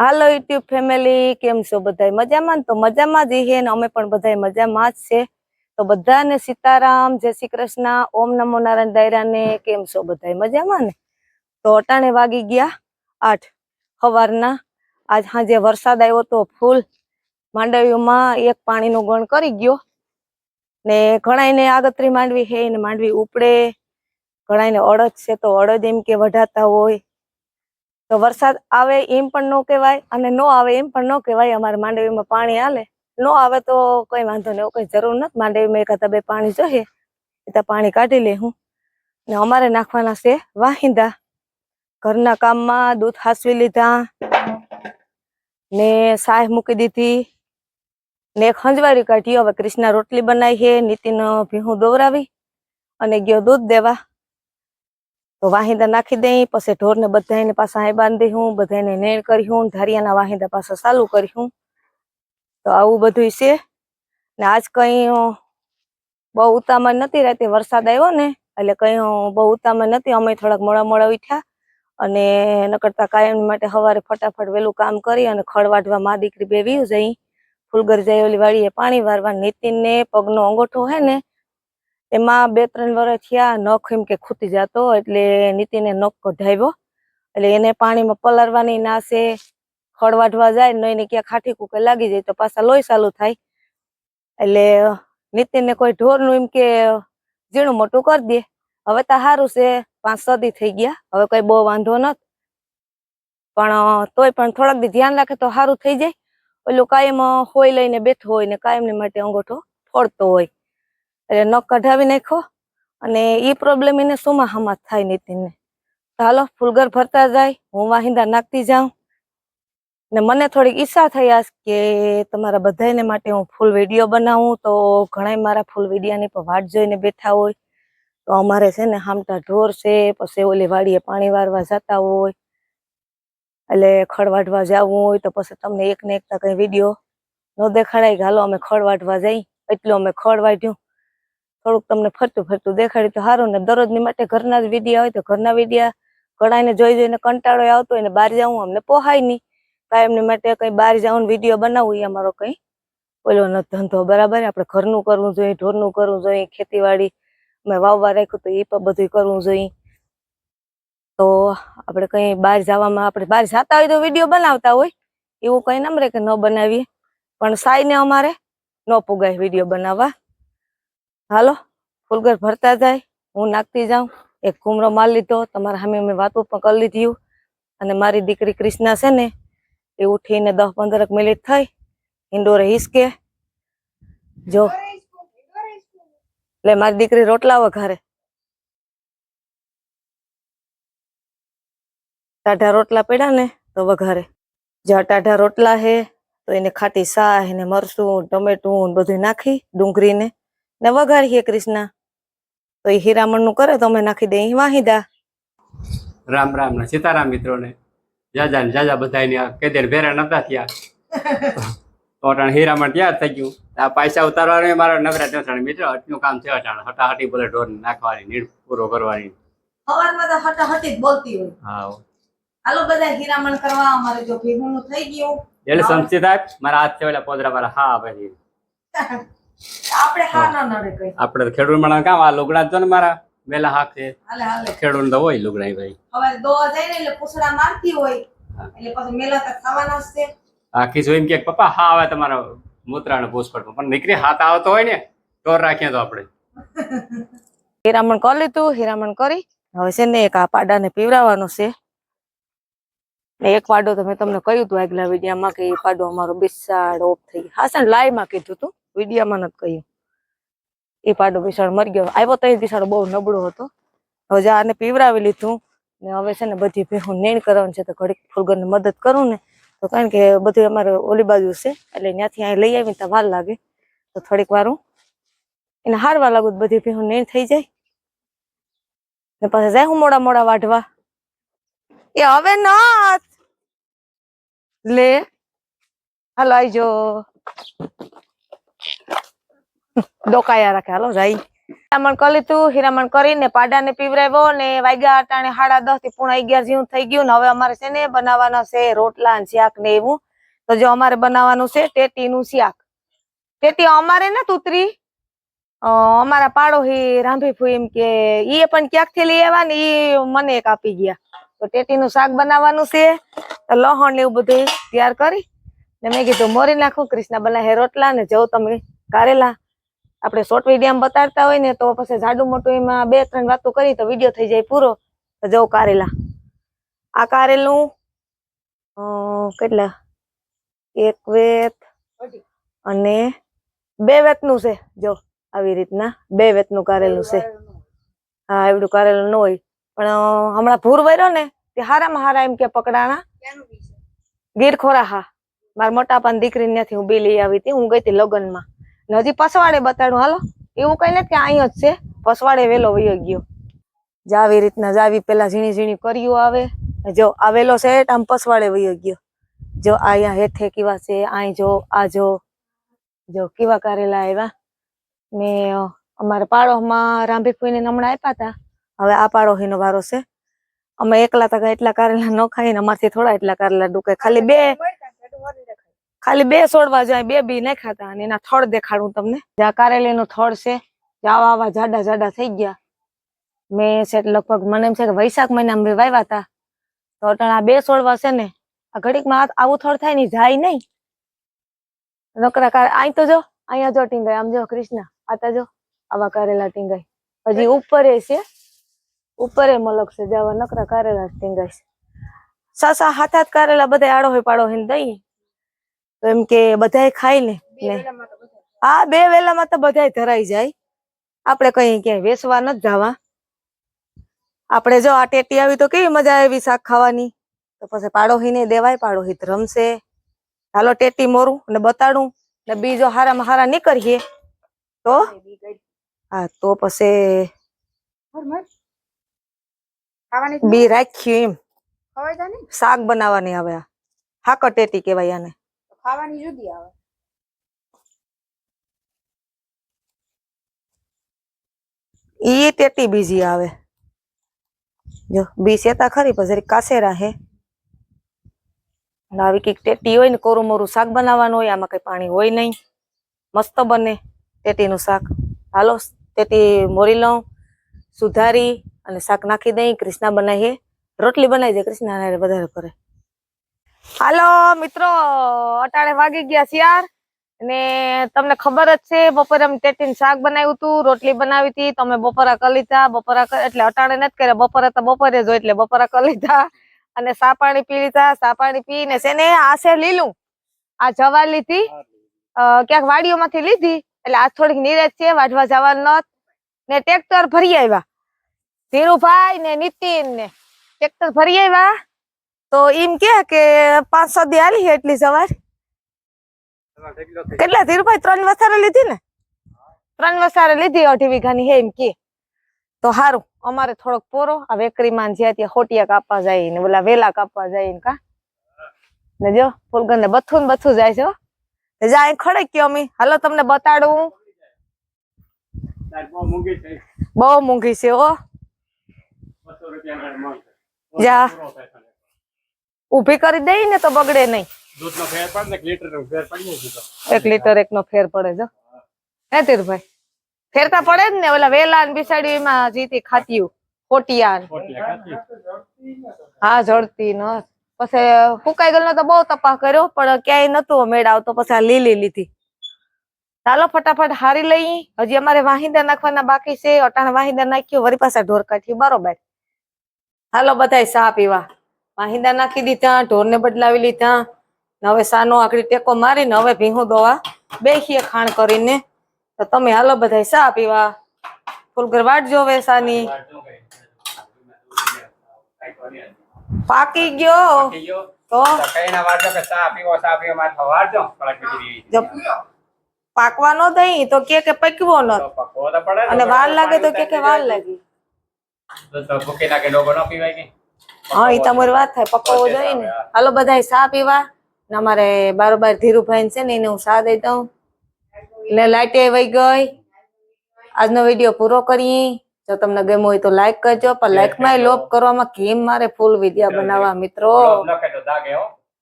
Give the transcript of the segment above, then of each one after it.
હાલો YouTube family, કેમ છો બધા મજામાં? તો મજામાં જ હે ને અમે પણ બધાય મજામાં જ છે. તો બધાને સીતારામ, જય શ્રી કૃષ્ણ, ઓમ નમો નારાયણ દાયરાને કેમ છો બધાય? મજામાં ને? તો અટાણે વાગી ગયા આઠ સવારના આજ સાંજે વરસાદ આવ્યો તો ફૂલ માંડવીઓમાં એક પાણીનો ગણ કરી ગયો. ને ઘણાયને આગતરી માંડવી હે ને માંડવી ઉપડે. ઘણાયને અડદ છે તો અડદ એમ કે વઢાતા હોય. તો વરસાદ આવે એમ પણ ન કહેવાય અને નો આવે એમ પણ ન કહેવાય. અમારે માંડવીમાં પાણી હાલે. નો આવે તો કઈ વાંધો નહીં કઈ જરૂર નથી. માંડવીમાં એકાદા બે પાણી જોઈએ. એટલે પાણી કાઢી લે હું. ને અમારે નાખવાના છે વાહિંદા. ઘરના કામમાં દૂધ હાસવી લીધા. ને સાહ મૂકી દીધી. ને એક હંજવારી કાઢી. હવે કૃષ્ણા રોટલી બનાવી છે. નીતિન ભીહું દોવરાવી અને ગયો દૂધ દેવા. તો વાહિંદા નાખી દઈ, પછી ઢોરને બધાને પાછા અહીં બાંધી હું બધાને નેણ કરી હું ધારિયાના વાહિંદા પાછા ચાલુ કરી હું. તો આવું બધું છે. ને આજ કઈ બહુ ઉતામળ નથી રાતે વરસાદ આવ્યો ને, એટલે કઈ બહુ ઉતામળ નથી. અમે થોડાક મોડા મોડા ઉઠ્યા અને નકરતા કાયમ માટે સવારે ફટાફટ વેલું કામ કરી અને ખળ વાઢવા માં દીકરી બે વીવ જઈ. ફૂલગર જાય ઓલી વાડીએ પાણી વારવા નીતિનને પગનો અંગોઠો હે ને એમાં બે ત્રણ વર્ષ થયા, નખ એમ કે ખૂટી જતો, એટલે નીતિને નખ કઢાવ્યો. એટલે એને પાણીમાં પલાળવાની નાસે, ખડ જાય, ને એને ક્યાં ખાટી કુકે લાગી જાય, તો પાછા લોહી ચાલુ થાય. એટલે નીતિનને કોઈ ઢોરનું એમ કે ઝીણું મોટું કરી દે. હવે તો સારું છે, પાંચ સદી થઈ ગયા, હવે કઈ બહુ વાંધો નથી. પણ, તોય પણ થોડાક દી ધ્યાન રાખે તો સારું થઈ જાય. ઓલું કાયમ હોય લઈને બેઠો હોય ને કાયમની માટે અંગોઠો ફોડતો હોય. એટલે નખ કઢાવી નાખો અને એ પ્રોબ્લેમ એને સુમાહામાં જ થાય નીતિનને? તો હાલો, ફૂલગર ભરતા જાય, હું વાહિંદા નાખતી જાઉં. ને મને થોડીક ઈચ્છા આજ કે તમારા બધાને માટે હું ફૂલ વીડિયો બનાવું, તો ઘણા મારા ફૂલ વિડીયાની પણ વાટ જોઈને બેઠા હોય. તો અમારે છે ને હામટા ઢોર છે, પછી ઓલી વાડીએ પાણી વારવા જતા હોય. એટલે ખડ વાઢવા જવું હોય, તો પછી તમને એક ને એકતા કઈ વીડિયો ન દેખાડાય કે હાલો, અમે ખડ વાઢવા જઈ, એટલું અમે ખડ વાઢ્યું. થોડુંક તમને ફરતું ફરતું દેખાડ્યું તો સારું ને દરરોજની માટે ઘરના જ વિડીયા હોય તો ઘરના વિડિયા ઘણાને જોઈ જોઈને કંટાળો આવતો હોય ને બહાર જવું અમને પોહાય નહીં. કાયમની માટે કંઈ બહાર જવું વીડિયો બનાવવું એ અમારો કંઈ. ઓલો ન ધંધો, બરાબર? આપણે ઘરનું કરવું જોઈએ, ઢોરનું કરવું જોઈએ, ખેતીવાડી અમે વાવવા રાખ્યું તો એ પણ બધું કરવું જોઈએ. તો આપણે કંઈ બહાર જવામાં આપણે બહાર જતા હોય તો વીડિયો બનાવતા હોય, એવું કઈ નમરે કે ન બનાવીએ. પણ સાઈને અમારે ન પુગાય વીડિયો બનાવવા. હાલો, ફૂલગર ભરતા જાય, હું નાખતી જાઉં. એક ઘૂમરો માલ લીધો, તમારા સામે મેં વાતો પણ કરી લીધી અને મારી દીકરી ક્રિષ્ના છે ને, એ ઉઠીને દસ પંદર મિનિટ થઈ ઇન્ડોરે હિસકે. જો એટલે મારી દીકરી રોટલા વઘારે. ટાઢા રોટલા પડ્યા ને, તો વઘારે. જ્યાં ટાઢા રોટલા હે, તો એને ખાટી સાહ ને મરસું ટમેટું બધું નાખી ડુંગળીને. ને વઘારીએ કૃષ્ણ. તો એ હીરામણનું કરે તો અમે નાખી દઈએ. વાહિદા રામ રામ ના સીતારામ મિત્રોને. જાજા ને જાજા બધા કેદેર ભેરા નતા થયા. તો હીરામણ તૈયાર થઈ ગયું. આ પૈસા ઉતારવાનું મારા નવરા નથી મિત્રો. હટનું કામ છે અટાણ. હટા હટી બોલે ઢોર નાખવાની નીડ પૂરો કરવાની. સવારમાં તો હટાહટી જ બોલતી હોય. હા હાલો બધા હીરામણ કરવા. અમારે જો ભેગું થઈ ગયું. એટલે સંસ્થિત મારા હાથ છે ઓલા પોદરા મારા હા પછી આપણે હા ન નડે કઈ. આપણે ખેડૂત માણસ કામ આ લુગડા જ જો ને મારા વેલા હાક છે. હાલે હાલે. ખેડૂત તો હોય લુગડા ભાઈ. હવે દોવા જાય ને એટલે પૂછડા મારતી હોય. એટલે પછી મેલા તો ખાવાના છે. આખી જોઈને કે પપ્પા હા આવે તમારા મૂત્રાને પૂછપડ પણ નીકળી હાથ આવતો હોય ને તો રાખીએ તો આપણે. હીરામણ કરી લીધું હીરામણ કરી. હવે છે ને એક આ પાડાને પીવડાવવાનો છે. ને એક પાડો તો મેં તમને કહ્યું હતું આગલા વિડીયામાં કે એ પાડો અમારો બિસાડ ઓફ થઈ હાસન લાઈમાં કીધું હતું વિડીયામાં નથી કહ્યું. એ પાડો બિસાડ મરી ગયો. આવ્યો તો એ બિસાડો બહુ નબળો હતો. હવે જા આને પીવડાવી લીધું ને હવે છે ને બધી ભેહું નેણ કરવાનું છે તો ઘડીક ફૂલગરને મદદ કરું ને તો કારણ કે બધું અમારે ઓલી બાજુ છે એટલે ત્યાંથી અહીં લઈ આવીને તો વાર લાગે. તો થોડીક વાર એને હારવા લાગુ બધી ભેહું નેણ થઈ જાય. ને પાછા જાય હું મોડા મોડા વાઢવા. એ હવે ના લે. હાલો આઈજો ડોકાયા રાખે હાલો જાય. હીરામણ કરી લીધું હીરામણ કરીને પાડાને પીવરાવ્યો ને વાગ્યા અટાણે સાડા દસથી પૂણા અગિયાર જેવું થઈ ગયું ને હવે અમારે છે ને બનાવવાના છે રોટલા શાક ને એવું. તો જો અમારે બનાવવાનું છે ટેટી નું શાક. ટેટી અમારે ને ઉતરી અ, અમારા પાડોશી રાંભી ફૂઈ એમ કે ઈ પણ ક્યાંકથી લઈ આવ્યા ને ઈ મને એક આપી ગયા. તો ટેટી નું શાક બનાવવાનું છે. તો લહણ ને એવું બધું તૈયાર કરી. ને મેં કીધું મોરી નાખું કૃષ્ણ બનાવે રોટલા ને જવું તમે કારેલા. આપણે શોર્ટ વીડિયો બતાડતા હોય ને તો પછી જાડું મોટું એમાં બે ત્રણ વાતો કરી તો વીડિયો થઈ જાય પૂરો. તો જવું કારેલા. આ કારેલું કેટલા? એક વેત અને બે વેતનું છે. જો આવી રીતના બે વેતનું કારેલું છે. હા એવડું કારેલું ન હોય. પણ હમણાં ભૂર વર્યો ને તે હારામાં હારા એમ કે પકડાણા. ગીર ખોરા હા. મારા મોટા પાન દીકરી ત્યાંથી હું બી લઈ આવી હતી. હું ગઈ હતી લગ્નમાં. હજી પસવાડે બતાડું, હાલો. એવું કઈ નથી કે અહીંયા જ છે. પસવાડે વેલો વયો ગયો. જાવી રીતના જાવી પેલા ઝીણી ઝીણી કર્યું આવે. જો આ વેલો છે આમ પસવાડે વયો ગયો. જો અહીંયા હેઠે કેવા છે અહીં જો, આ જો. જો કેવા કરેલા આવ્યા. મેં અમારા પાડોશમાં રાંભી ફૂઈને હમણાં આપ્યા હતા હવે આ પાડોશીનો વારો છે. અમે એકલા તકા એટલા કારેલા ન ખાઈને અમારથી થોડા એટલા કારેલા ડૂકે. ખાલી બે ખાલી બે છોડવા જાય, બે બી નહીં ખાતા અને એના થડ દેખાડું તમને. જ્યાં કારેલી નું થડ છે આવા આવા જાડા જાડા થઈ ગયા. મેં છે લગભગ મને એમ છે કે વૈશાખ મહિનામાં મેં વાવ્યા હતા તો અટણ આ બે છોડવા છે ને, આ ઘડીકમાં આવું થડ થાય ને જાય નહીં. નકરા કાર અહીં તો જો અહીંયા જો ટીંગાય, આમ જો કૃષ્ણ, આતા જો, આવા કારેલા ટીંગાય. હજી ઉપરે છે, ઉપરે મલક છે જવા નકરા કારેલા ટીંગાય છે. સાસા હાથ હાથ કારેલા બધા આડો હોય પાડો હોય દઈ. તો એમ કે બધાય ખાય ને ને. હા બે વેલામાં તો બધાય ધરાઈ જાય. આપણે કઈ ક્યાંય વેસવા નથી જવા. આપણે જો આ ટેટી આવી તો કેવી મજા આવી શાક ખાવાની? તો પછી પાડોહીને દેવાય પાડોહી રમશે. હાલો ટેટી મોરું ને બતાડું ને બીજો હારામાં હારા નીકળીએ. તો? હા તો પછી બી રાખ્યું એમ. શાક બનાવવાની હવે હાકર ટેટી કેવાય આને. ખાવાની જુદી આવે. ઈ તેટી બીજી આવે. જો બી સેતા ખરી, પણ જરી કાસેરા હે. આવી કંઈક ટેટી હોય ને કોરું મોરું શાક બનાવવાનું હોય, આમાં કઈ પાણી હોય નહીં. મસ્ત બને ટેટીનું શાક. હાલો, ટેટી મોરી લઉં, સુધારી અને શાક નાખી દઈ ક્રિષ્ના બનાવીએ. રોટલી બનાવી દે ક્રિષ્ના વધારે કરે હાલો, મિત્રો. અટાણે વાગી ગયા શિયાર ને તમને ખબર જ છે, બપોરે અમે ટેટીન શાક બનાવ્યું હતું, રોટલી બનાવી હતી. તમે બપોરા કરી લીધા. બપોરા કરી એટલે અટાણે નથી કર્યા. બપોરે તો બપોરે જો એટલે બપોરા કરી અને સા પાણી પી લીધા. સા પાણી પીને છે ને, આ છે લીલું. આ જવા લીધી. ક્યાંક વાડીઓમાંથી લીધી. એટલે આ થોડીક નીરજ છે, વાઢવા જવાનું નત ને ટ્રેક્ટર ભરી આવ્યા. ધીરુભાઈ ને નીતિન ને. ટ્રેક્ટર ભરી આવ્યા. તો એમ કે કે પાંચ છ દી આલી એટલી સવાર. કેટલા ધીરુભાઈ ત્રણ વસારે લીધી ને? ત્રણ વસારે લીધી અઢી વીઘાની હે એમ કે. તો હારું, અમારે થોડોક પોરો, આ વેકરીમાં જ્યાં ત્યાં હોટિયા કાપવા જાય ને ઓલા વેલા કાપવા જાય ને કા. ને જો ફૂલગન બથું ને બથું જાય છે હો. ને જાય ખડે કયો અમે. હાલો તમને બતાડું. બહુ મોંઘી છે ઓ જા. ઊભી કરી દઈ ને તો બગડે નહીં. દૂધનો ફેર પડે ને એક લીટરનો ફેર પડી જાય એક લીટર એક નો ફેર પડે જો હે તીરભાઈ ફેરતા પડે જ ને ઓલા વેલા ને બિસાડી એમાં જીતી ખાતીયું ખોટિયા. હા જડતી ન. પછી ફૂકાઈ ગયેલો તો બહુ તપાસ કર્યો પણ ક્યાંય નતો મેળ આવતો પછી આ લીલી લીધી. ચાલો ફટાફટ હારી લઈ. હજી અમારે વાહિંદા નાખવાના બાકી છે. અટાણ વાહિંદા નાખ્યું વરી પાછા ઢોર કાઢ્યું બરોબર. હાલો બધાય સા પીવા. વાહિંદા નાખી દીધા ઢોરને બદલાવી લીધા. હવે સાનો આકડી ટેકો મારીને હવે ભીહું દોવા બેસીએ ખાણ કરીને. તો તમે હાલો બધાય સા પીવા. ફૂલગર વાટ જોવે સાની. પાકી ગયો. તો? પાકવાનો દઈ તો કે કે પકવો ન. અને વાર લાગે તો કે કે વાર લાગી. તો તો ભૂખી નાખે ડોગો ન પીવાય કે? હા એ તમારી વાત થાય. પકવવો જોઈએ ને. હાલો બધા સા પીવા. ને અમારે બારોબાર ધીરુભાઈ છે ને એને હું સા દઈ દઉં. ને લાઈટે વહી ગઈ. આજનો વીડિયો પૂરો કરીએ. જો તમને ગમ્યો હોય તો લાઈક કરજો પણ લાઈકમાં લોપ કરવામાં કેમ મારે ફૂલ વિદ્યા બનાવવા મિત્રો?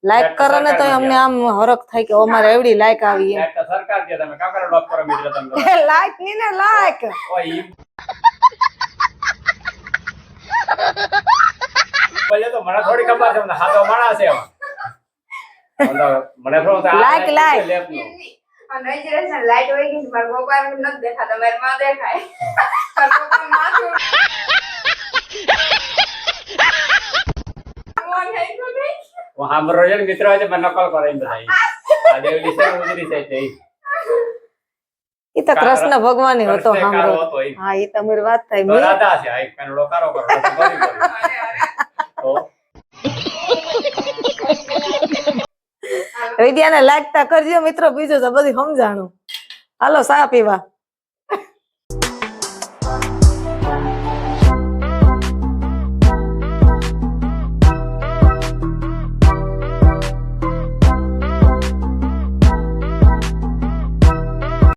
લાઈક કરો ને તો અમને આમ હરખ થાય કે અમારે એવડી લાઈક આવી લાઈક ની ને લાઈક. બોલે તો મને થોડી ખબર છે મને હાથો માણસ છે મને થોડું લાઈક લાઈટ ગઈ મારા પપ્પા નથી દેખાતા મારી માં દેખાય. મારા પપ્પા માથું. એ તો. કૃષ્ણ ભગવાન હતો સાંભળો. હા એ તમારી વાત થાય મેં છે આ એક કારો કરો રાધા ગોરી ગોરી. અરે અરે તો વિડિયાને લાગતા કરજો મિત્રો બીજું તો બધું સમજાણું. હાલો સા પીવા.